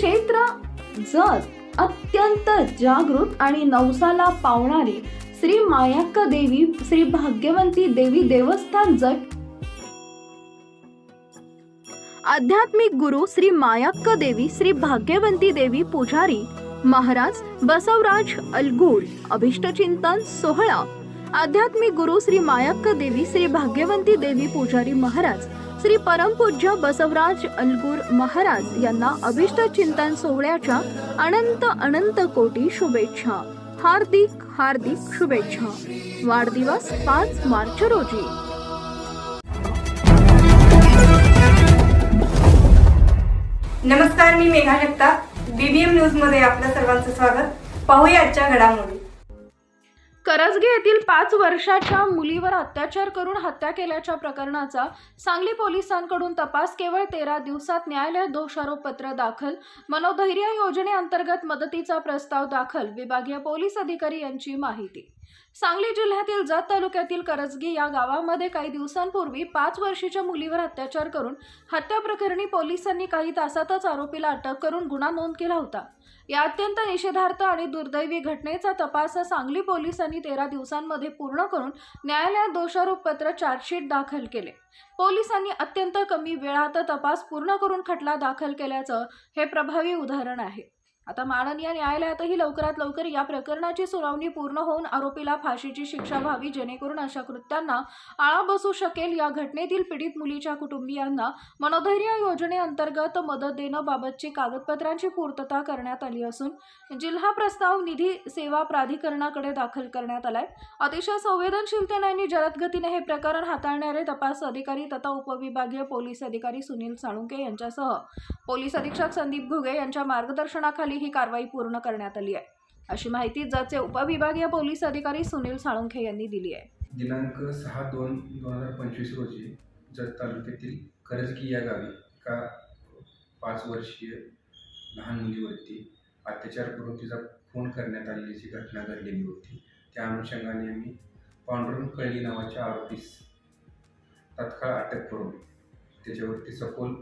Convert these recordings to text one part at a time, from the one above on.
क्षेत्र जत अत्यंत जागृत आणि नवसाला पावणारी श्री मायाक्का देवी श्री भाग्यवंती देवी देवस्थान जट आध्यात्मिक गुरु श्री मायाक्का देवी श्री भाग्यवंती देवी पुजारी महाराज बसवराज अलगूळ अभिष्टचिंतन सोहळा आध्यात्मिक गुरु श्री मायाक्का देवी श्री भाग्यवंती देवी पुजारी महाराज श्री परमपूज्य बसवराज अलगूर महाराज यांना अभिष्ट चिंतन सोहळ्याच्या अनंत अनंत कोटी शुभेच्छा. हार्दिक हार्दिक शुभेच्छा. वाढदिवस पाच मार्च रोजी. नमस्कार मी मेघा जगताप. बीबीएम न्यूजमध्ये आपल्या सर्वांचं स्वागत. पाहूया आजच्या घडामोडी. करजगे येथील पाच वर्षाच्या मुलीवर अत्याचार करून हत्या केल्याच्या प्रकरणाचा सांगली पोलिसांकडून तपास केवळ तेरा दिवसात न्यायालयात दोषारोपपत्र दाखल मनोधैर्य योजनेअंतर्गत मदतीचा प्रस्ताव दाखल विभागीय पोलीस अधिकारी यांची माहिती. सांगली जिल्ह्यातील जत तालुक्यातील करजगी या गावामध्ये काही दिवसांपूर्वी पाच वर्षीच्या मुलीवर अत्याचार करून हत्या प्रकरणी पोलिसांनी काही तासातच आरोपीला अटक करून गुन्हा नोंद केला होता. या अत्यंत निषेधार्थ आणि दुर्दैवी घटनेचा तपास सांगली पोलिसांनी तेरा दिवसांमध्ये पूर्ण करून न्यायालयात दोषारोपपत्र चार्जशीट दाखल केले. पोलिसांनी अत्यंत कमी वेळात तपास पूर्ण करून खटला दाखल केल्याचं हे प्रभावी उदाहरण आहे. आता माननीय न्यायालयातही लवकरात लवकर या प्रकरणाची सुनावणी पूर्ण होऊन आरोपीला फाशीची शिक्षा व्हावी जेणेकरून अशा कृत्यांना आळा बसू शकेल. या घटनेतील पीडित मुलीच्या कुटुंबियांना मनोधैर्य योजनेअंतर्गत मदत देणं बाबतची कागदपत्रांची पूर्तता करण्यात आली असून जिल्हा प्रस्ताव निधी सेवा प्राधिकरणाकडे दाखल करण्यात आलाय. अतिशय संवेदनशीलतेने आणि जलदगतीने हे प्रकरण हाताळणारे तपास अधिकारी तथा उपविभागीय पोलीस अधिकारी सुनील साळुंके यांच्यासह पोलीस अधीक्षक संदीप घुगे यांच्या मार्गदर्शनाखाली ही कारवाई पूर्ण करण्यात आली आहे. अशी माहिती जतचे उपविभागीय पोलीस अधिकारी सुनील साळुंखे यांनी दिली आहे. दिनांक सहा दोन दोन हजार पंचवीस रोजी जत तालुक्यातील करजकी या गावी एका पाच वर्षीय लहान मुलीवरती अत्याचार करून तिचा खून करण्यात आलेली घटना घडलेली होती. त्या अनुषंगाने आम्ही पांडुरंग कळली नावाच्या आरोपीस तत्काळ अटक करून त्याच्यावरती सखोल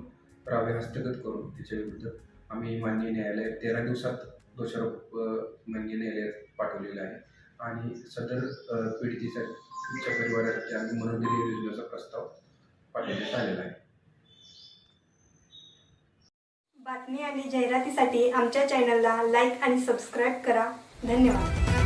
प्रावे हस्तगत करून त्याच्याविरुद्ध आम्ही माननीय न्यायालयात तेरा दिवसात दोषारोप माननीय न्यायालयात पाठवलेला आहे. आणि सदर पीडितीच्या तिच्या परिवारासाठी आम्ही मनोधैर्य योजनेचा प्रस्ताव पाठवण्यात आलेला आहे. बातमी आणि जाहिरातीसाठी आमच्या चॅनलला लाईक आणि सबस्क्राईब करा. धन्यवाद.